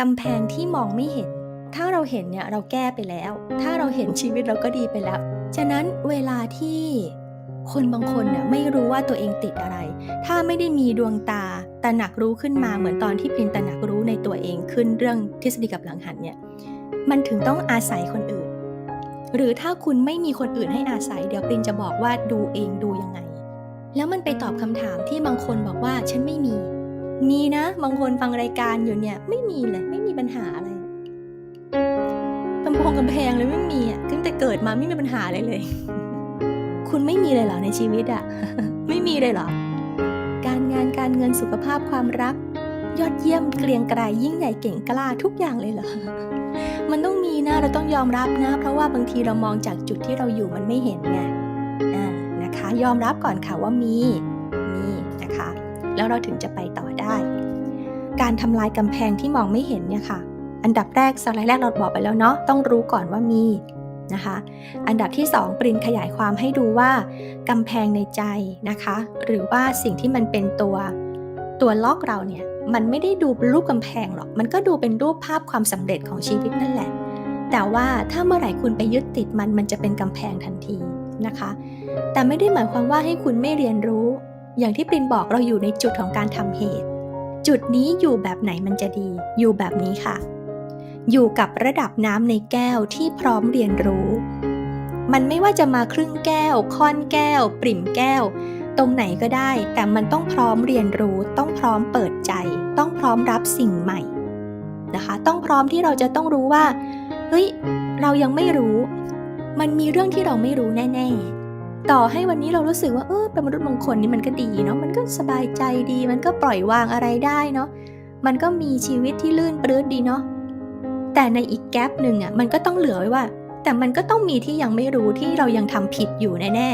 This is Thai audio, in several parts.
กำแพงที่มองไม่เห็น ถ้าเราเห็นเนี่ยเราแก้ไปแล้ว ถ้าเราเห็นชีวิตเราก็ดีไปแล้ว ฉะนั้นเวลาที่คนบางคนน่ะไม่รู้ว่าตัวเองติดอะไร ถ้าไม่ได้มีดวงตาตระหนักรู้ขึ้นมาเหมือนตอนที่พินตระหนักรู้ในตัวเองขึ้นเรื่องทฤษฎีกับหลังหันเนี่ย มันถึงต้องอาศัยคนอื่น หรือถ้าคุณไม่มีคนอื่นให้อาศัย เดี๋ยวปรินจะบอกว่าดูเองดูยังไง แล้วมันไปตอบคำถามที่บางคนบอกว่าฉันไม่มี มีนะ บางคนฟังรายการอยู่เนี่ย ไม่มีเลย ไม่มีปัญหาอะไรกำพงกำแพงเลยไม่มีอะตั้งแต่เกิดมาไม่มีปัญหาอะไรเลย คุณไม่มีเลยเหรอในชีวิตอะ ไม่มีเลยเหรอ การงานการเงินสุขภาพความรัก ยอดเยี่ยมเกรียงไกรยิ่งใหญ่เก่งกล้าทุกอย่างเลยเหรอ มันต้องมีนะเราต้องยอมรับนะ เพราะว่าบางทีเรามองจากจุดที่เราอยู่มันไม่เห็นไง อ่า นะคะ ยอมรับก่อนค่ะว่ามี แล้วเราถึงจะไปต่อได้ การทำลายกำแพงที่มองไม่เห็นเนี่ยค่ะ อันดับแรกสไลด์แรกเราบอกไปแล้วเนาะต้องรู้ก่อนว่ามีนะคะ อันดับที่ 2 ปรินขยายความให้ดูว่ากำแพงในใจนะคะ หรือว่าสิ่งที่มันเป็นตัวตัวล็อกเราเนี่ยมันไม่ได้ดูเป็นรูปกำแพงหรอก มันก็ดูเป็นรูปภาพความสำเร็จของชีวิตนั่นแหละ แต่ว่าถ้าเมื่อไหร่คุณไปยึดติดมันมันจะเป็นกำแพงทันทีนะคะ แต่ไม่ได้หมายความว่าให้คุณไม่เรียนรู้ อย่างที่ปรินบอกเราอยู่ในจุดของการทำเหตุ จุดนี้อยู่แบบไหนมันจะดี อยู่แบบนี้ค่ะ อยู่กับระดับน้ำในแก้วที่พร้อมเรียนรู้ มันไม่ว่าจะมาครึ่งแก้ว ค่อนแก้ว ปริ่มแก้ว ตรงไหนก็ได้ แต่มันต้องพร้อมเรียนรู้ ต้องพร้อมเปิดใจ ต้องพร้อมรับสิ่งใหม่นะคะ ต้องพร้อมที่เราจะต้องรู้ว่า เฮ้ย เรายังไม่รู้ มันมีเรื่องที่เราไม่รู้แน่ ๆ ต่อให้วันนี้เรารู้สึกว่าเออเป็นมนุษย์มงคลนี่มันก็ดีเนาะมันก็สบายใจดี มันก็ปล่อยวางอะไรได้เนาะมันก็มีชีวิตที่ลื่นปลื้ดดีเนาะแต่ในอีกแกลบหนึ่งอะมันก็ต้องเหลือไว้ว่า แต่มันก็ต้องมีที่ยังไม่รู้ที่เรายังทำผิดอยู่แน่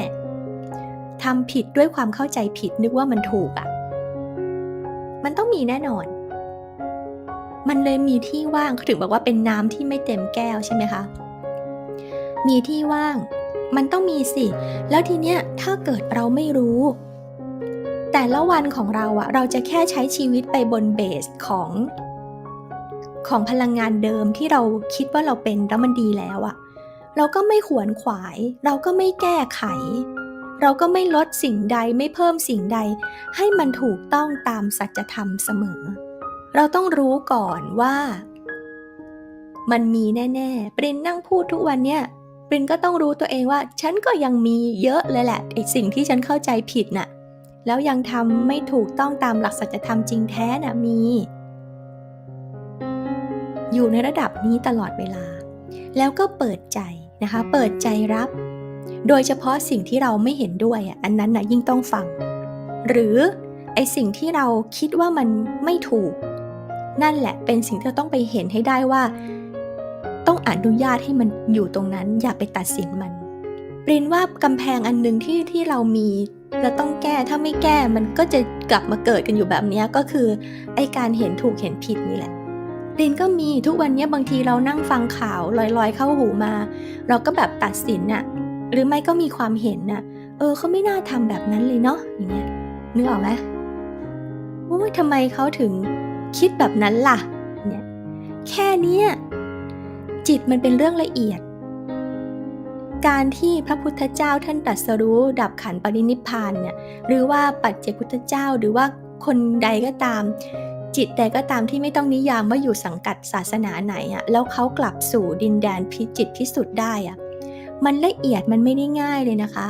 ๆทำผิดด้วยความเข้าใจผิดนึกว่ามันถูกอะ่ะ มันต้องมีแน่นอน มันเลยมีที่ว่างถึงบอกว่าเป็นน้ำที่ไม่เต็มแก้วใช่ไหมคะมีที่ว่าง มันต้องมีสิ แล้วทีเนี้ยถ้าเกิดเราไม่รู้ แต่ละวันของเราอะเราจะแค่ใช้ชีวิตไปบนเบสของของพลังงานเดิมที่เราคิดว่าเราเป็นแล้วมันดีแล้วอะเราก็ไม่ขวนขวาย เราก็ไม่แก้ไข เราก็ไม่ลดสิ่งใดไม่เพิ่มสิ่งใด ให้มันถูกต้องตามสัจธรรมเสมอ เราต้องรู้ก่อนว่า มันมีแน่ๆปรินนั่งพูดทุกวันเนี่ย ปรินก็ต้องรู้ตัวเองว่า ฉันก็ยังมีเยอะเลยแหละไอสิ่งที่ฉันเข้าใจผิดน่ะ แล้วยังทำไม่ถูกต้องตามหลักสัจธรรมจริงแท้น่ะมี อยู่ในระดับนี้ตลอดเวลา แล้วก็เปิดใจนะคะ เปิดใจรับ โดยเฉพาะสิ่งที่เราไม่เห็นด้วยอันนั้นน่ะยิ่งต้องฟัง หรือไอสิ่งที่เราคิดว่ามันไม่ถูก นั่นแหละเป็นสิ่งที่เราต้องไปเห็นให้ได้ว่า ต้องอนุญาตให้มันอยู่ตรงนั้น อย่าไปตัดสินมันปรินว่ากำแพงอันหนึ่งที่ที่เรามีเราต้องแก้ถ้าไม่แก้มันก็จะกลับมาเกิดกันอยู่แบบนี้ก็คือไอการเห็นถูกเห็นผิดนี่แหละรินก็มีทุกวันนี้บางทีเรานั่งฟังข่าวลอยๆ เข้าหูมา เราก็แบบตัดสินน่ะ หรือไม่ก็มีความเห็นน่ะ เออเขาไม่น่าทำแบบนั้นเลยเนาะอย่างเงี้ยนึกออกไหมโอ้ยทำไมเขาถึงคิดแบบนั้นล่ะ เนี่ย แค่นี้ จิตมันเป็นเรื่องละเอียด การที่พระพุทธเจ้าท่านตรัสรู้ดับขันปรินิพพานเนี่ยหรือว่าปัจเจกพุทธเจ้าหรือว่าคนใดก็ตาม จิตใดก็ตามที่ไม่ต้องนิยามว่าอยู่สังกัดศาสนาไหนอะแล้วเขากลับสู่ดินแดนพิจิตพิสุทธิ์ได้อะมันละเอียดมันไม่ได้ง่ายเลยนะคะ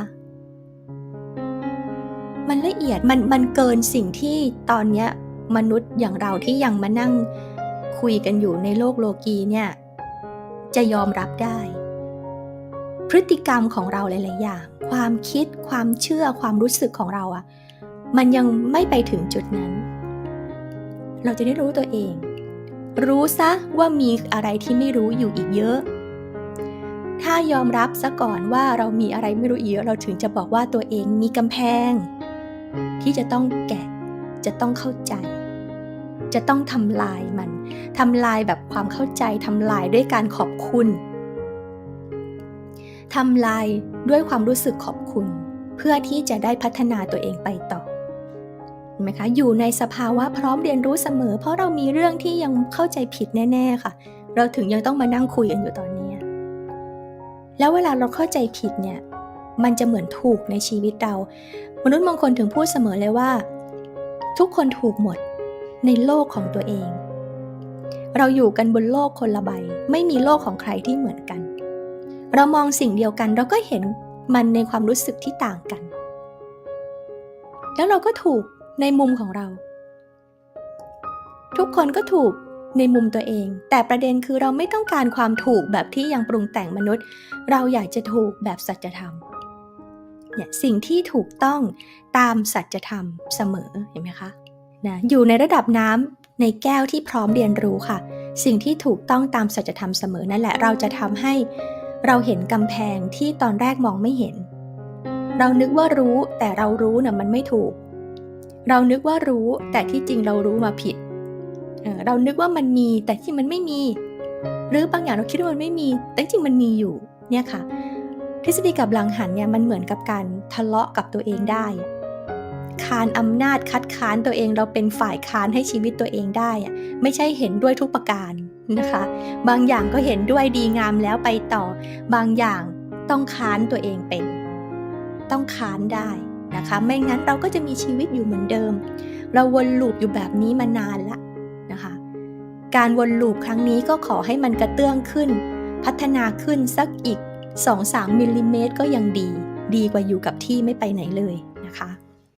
มันละเอียดมันมันเกินสิ่งที่ตอนเนี้ยมนุษย์อย่างเราที่ยังมานั่งคุยกันอยู่ในโลกโลกีเนี่ย จะยอมรับได้ พฤติกรรมของเราหลาย ๆ อย่าง ความคิดความเชื่อความรู้สึกของเราอะมันยังไม่ไปถึงจุดนั้น เราจะได้รู้ตัวเอง รู้ซะว่ามีอะไรที่ไม่รู้อยู่อีกเยอะ ถ้ายอมรับซะก่อนว่าเรามีอะไรไม่รู้เยอะ เราถึงจะบอกว่าตัวเองมีกำแพง ที่จะต้องแกะ จะต้องเข้าใจ จะต้องทำลายมัน ทำลายแบบความเข้าใจทำลายด้วยการขอบคุณทำลายด้วยความรู้สึกขอบคุณ เพื่อที่จะได้พัฒนาตัวเองไปต่อไหมไหมคะอยู่ในสภาวะพร้อมเรียนรู้เสมอ เพราะเรามีเรื่องที่ยังเข้าใจผิดแน่ ๆ ค่ะ เราถึงยังต้องมานั่งคุยกันอยู่ตอนนี้ แล้วเวลาเราเข้าใจผิดเนี่ยมันจะเหมือนถูกในชีวิตเรา มนุษย์บางคนถึงพูดเสมอเลยว่า ทุกคนถูกหมดในโลกของตัวเอง เราอยู่กันบนโลกคนละใบ ไม่มีโลกของใครที่เหมือนกัน เรามองสิ่งเดียวกันเราก็เห็นมันในความรู้สึกที่ต่างกัน แล้วเราก็ถูกในมุมของเรา ทุกคนก็ถูกในมุมตัวเอง แต่ประเด็นคือเราไม่ต้องการความถูกแบบที่ยังปรุงแต่งมนุษย์ เราอยากจะถูกแบบสัจธรรมเนี่ยสิ่งที่ถูกต้องตามสัจธรรมเสมอเห็นไหมคะนะอยู่ในระดับน้ำ ในแก้วที่พร้อมเรียนรู้ค่ะ สิ่งที่ถูกต้องตามสัจธรรมเสมอนั่นแหละเราจะทำให้เราเห็นกำแพงที่ตอนแรกมองไม่เห็น เรานึกว่ารู้แต่เรารู้น่ะมันไม่ถูก เรานึกว่ารู้แต่ที่จริงเรารู้มาผิด เรานึกว่ามันมีแต่ที่มันไม่มี หรือบางอย่างเราคิดว่ามันไม่มี แต่จริงมันมีอยู่เนี่ยค่ะ ทฤษฎีกับหลังหันเนี่ยมันเหมือนกับการทะเลาะกับตัวเองได้ คานอำนาจคัดค้านตัวเอง เราเป็นฝ่ายค้านให้ชีวิตตัวเองได้อะไม่ใช่เห็นด้วยทุกประการนะคะ บางอย่างก็เห็นด้วยดีงามแล้วไปต่อ บางอย่างต้องค้านตัวเองเป็น ต้องค้านได้นะคะ ไม่งั้นเราก็จะมีชีวิตอยู่เหมือนเดิม เราวนลูปอยู่แบบนี้มานานละนะคะ การวนลูปครั้งนี้ก็ขอให้มันกระเตื้องขึ้น พัฒนาขึ้นสักอีก 2-3มิลลิเมตรก็ยังดี ดีกว่าอยู่กับที่ไม่ไปไหนเลยนะคะ